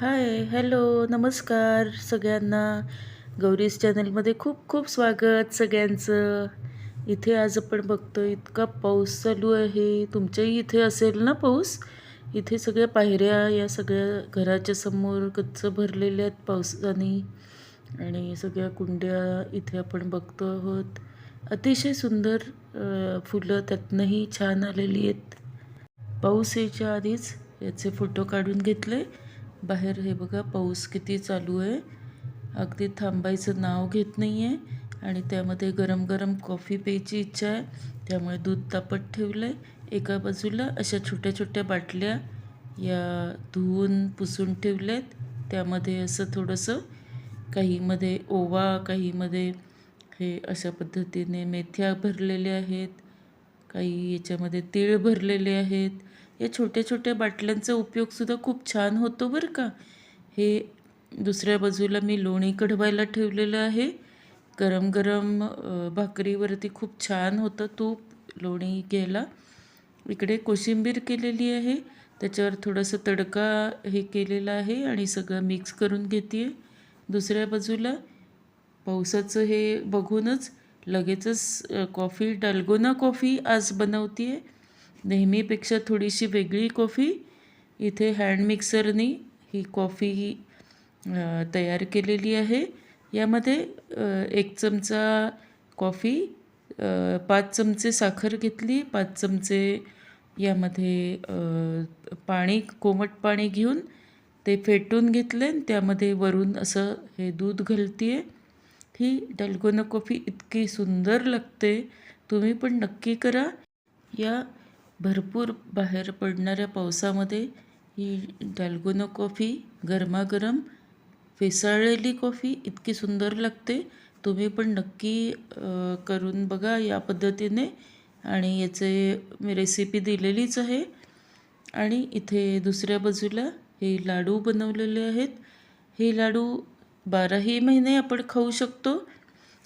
Hi hello नमस्कार सगळ्यांना. गौरीज चॅनलमध्ये खूप खूप स्वागत सगळ्यांचं. इथे आज आपण बघतो इतका पाऊस चालू आहे. तुमच्याही इथे असेल ना पाऊस? इथे सगळ्या पायऱ्या या सगळ्या घराच्या समोर कच्च भरलेल्या आहेत पावसाने. आणि सगळ्या कुंड्या इथे आपण बघतो आहोत. अतिशय सुंदर फुलं त्यातनंही छान आलेली आहेत. पाऊस यायच्या आधीच याचे फोटो काढून घेतले. बाहेर हे बघा पाऊस किती चालू आहे. अगदी थांबायचं नाव घेत नाही आहे आणि त्यामध्ये गरम गरम कॉफी प्यायची इच्छा आहे. त्यामुळे दूध तापत ठेवलं आहे एका बाजूला अशा छोट्या छोट्या बाटल्या या धुवून पुसून ठेवल्यात. त्यामध्ये असं थोडंसं काहीमध्ये ओवा काहीमध्ये हे अशा पद्धतीने मेथ्या भरलेल्या आहेत. काही याच्यामध्ये तीळ भरलेले आहेत. या छोट्या छोट्या बाटल्यांचा उपयोगसुद्धा खूप छान होतो बरं का. हे दुसऱ्या बाजूला मी लोणी कढवायला ठेवलेलं आहे. गरम गरम भाकरीवरती खूप छान होतं तूप लोणी घ्यायला. इकडे कोशिंबीर केलेली आहे. त्याच्यावर थोडंसं तडका हे केलेला आहे आणि सगळं मिक्स करून घेते दुसऱ्या बाजूला पावसाचं हे बघूनच लगेचच कॉफी डाल्गोना कॉफी आज बनवते आहे नेहमीपेक्षा थोडीशी वेगळी कॉफी. इथे हँड मिक्सरनी ही कॉफी तयार केलेली आहे. यामध्ये एक चमचा कॉफी पाच चमचे साखर घेतली. पाच चमचे यामध्ये पाणी कोमट पाणी घेऊन ते फेटून घेतले. आणि त्यामध्ये वरून असं हे दूध घालते आहे ही डल्गोना कॉफी इतकी सुंदर लागते. तुम्ही पण नक्की करा. या भरपूर बाहेर पडणाऱ्या पावसामध्ये ही डाल्गोना कॉफी गरमागरम फेसाळलेली कॉफी इतकी सुंदर लागते. तुम्ही पण नक्की करून बघा या पद्धतीने. आणि याचे मी रेसिपी दिलेलीच आहे. आणि इथे दुसऱ्या बाजूला हे लाडू बनवलेले आहेत. हे लाडू बाराही महिने आपण खाऊ शकतो.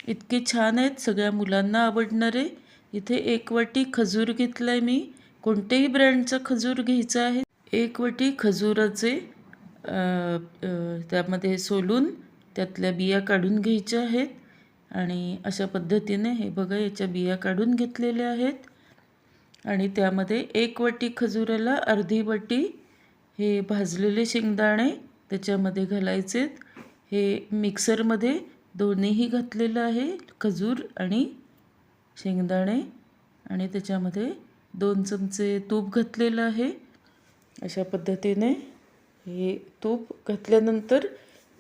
इतके छान आहेत सगळ्या मुलांना आवडणारे. इथे एक वाटी खजूर घेतला आहे मी. कोणत्याही ब्रँडचं खजूर घ्यायचं आहे एकवटी खजुराचे त्यामध्ये सोलून त्यातल्या बिया काढून घ्यायच्या आहेत आणि अशा पद्धतीने हे बघा याच्या बिया काढून घेतलेल्या आहेत. आणि त्यामध्ये एकवटी खजुराला अर्धी वटी हे भाजलेले शेंगदाणे त्याच्यामध्ये घालायचे. हे मिक्सरमध्ये दोन्हीही घातलेलं आहे खजूर आणि शेंगदाणे. आणि त्याच्यामध्ये दोन चमचे तूप घातलेलं आहे. अशा पद्धतीने हे तूप घातल्यानंतर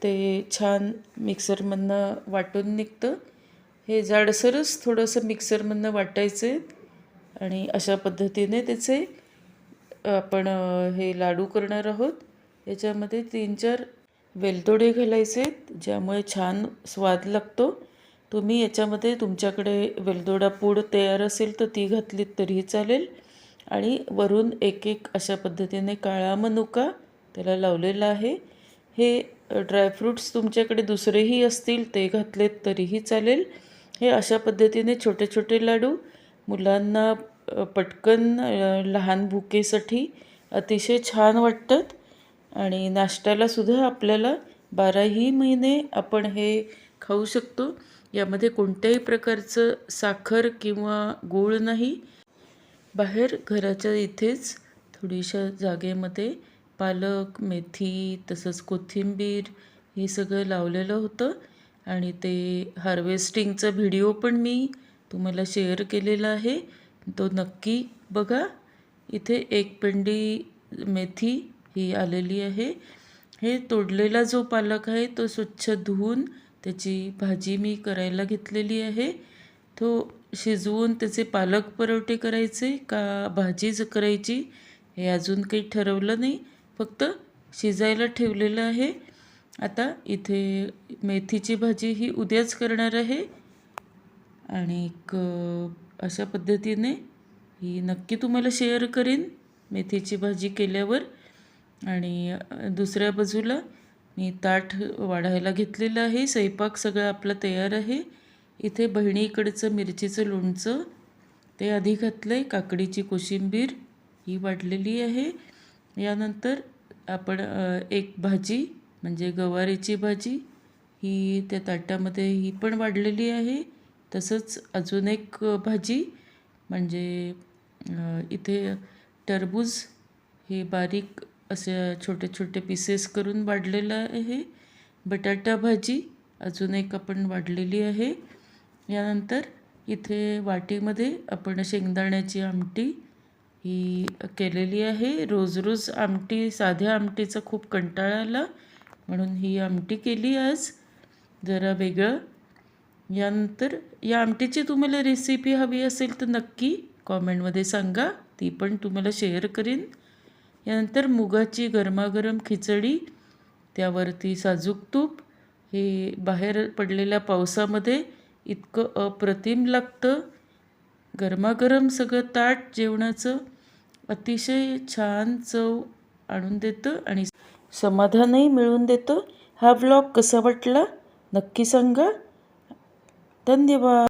ते छान मिक्सरमधनं वाटून निघतं. हे जाडसरच थोडंसं मिक्सरमधनं वाटायचं आहे आणि अशा पद्धतीने त्याचे आपण हे लाडू करणार आहोत. याच्यामध्ये तीन चार वेलदोडे घालायचे आहेत, ज्यामुळे छान स्वाद लागतो. तुम्ही याच्यामध्ये तुमच्याकडे वेलदोडा पूड तयार असेल तर ती घातलीत तरीही चालेल. आणि वरून एक एक अशा पद्धतीने काळा मनुका त्याला लावलेला आहे. हे ड्रायफ्रूट्स तुमच्याकडे दुसरेही असतील ते घातलेत तरीही चालेल. हे अशा पद्धतीने छोटे छोटे लाडू मुलांना पटकन लहान भुकेसाठी अतिशय छान वाटतात. आणि नाश्त्यालासुद्धा आपल्याला बाराही महिने आपण हे खाऊ शकतो. यामध्ये कोणत्याही प्रकारचं साखर किंवा गूळ नाही. बाहेर घराच्या इथेच थोडीशा जागेमध्ये पालक मेथी तसंच कोथिंबीर हे सगळं लावलेलं होतं. आणि ते हार्वेस्टिंगचा व्हिडिओ पण मी तुम्हाला शेअर केलेला आहे. तो नक्की बघा. इथे एक पेंडी मेथी ही आलेली आहे. हे तोडलेला जो पालक आहे तो स्वच्छ धुवून त्याची भाजी मी करायला घेतलेली आहे. तो शिजवून त्याचे पालक परोठे करायचे का भाजीच करायची हे अजून काही ठरवलं नाही. फक्त शिजायला ठेवलेलं आहे. आता इथे मेथीची भाजी ही उद्याच करणार आहे. आणि अशा पद्धतीने ही नक्की तुम्हाला शेअर करीन मेथीची भाजी केल्यावर. आणि दुसऱ्या बाजूला मी ताट वाढायला घेतलेलं आहे. स्वयंपाक सगळं आपला तयार आहे. इथे बहिणीकडचं मिरचीचं लोणचं ते आधी घातलं आहे काकडीची कोशिंबीर ही वाढलेली आहे. यानंतर आपण एक भाजी म्हणजे गवारीची भाजी ही त्या ताटामध्ये ही पण वाढलेली आहे. तसंच अजून एक भाजी म्हणजे इथे टरबूज हे बारीक असे छोटे छोटे पीसेस करून वाढलेलं आहे. बटाटा भाजी अजून एक आपण वाढलेली आहे. यानंतर इथे वाटीमध्ये आपण शेंगदाण्याची आमटी ही केलेली आहे. रोज रोज आमटी साध्या आमटीचा खूप कंटाळा आला म्हणून ही आमटी केली आज. जरा वेगळं. यानंतर या आमटीची तुम्हाला रेसिपी हवी असेल तर नक्की कॉमेंटमध्ये सांगा. ती पण तुम्हाला शेअर करीन. यानंतर मुगाची गरमागरम खिचडी त्यावरती साजूक तूप. हे बाहेर पडलेल्या पावसामध्ये इतकं अप्रतिम लागतं. गरमागरम सगळं ताट जेवणाचं अतिशय छान चव आणून देतं आणि समाधानही मिळवून देतं. हा ब्लॉग कसा वाटला? नक्की सांगा. धन्यवाद.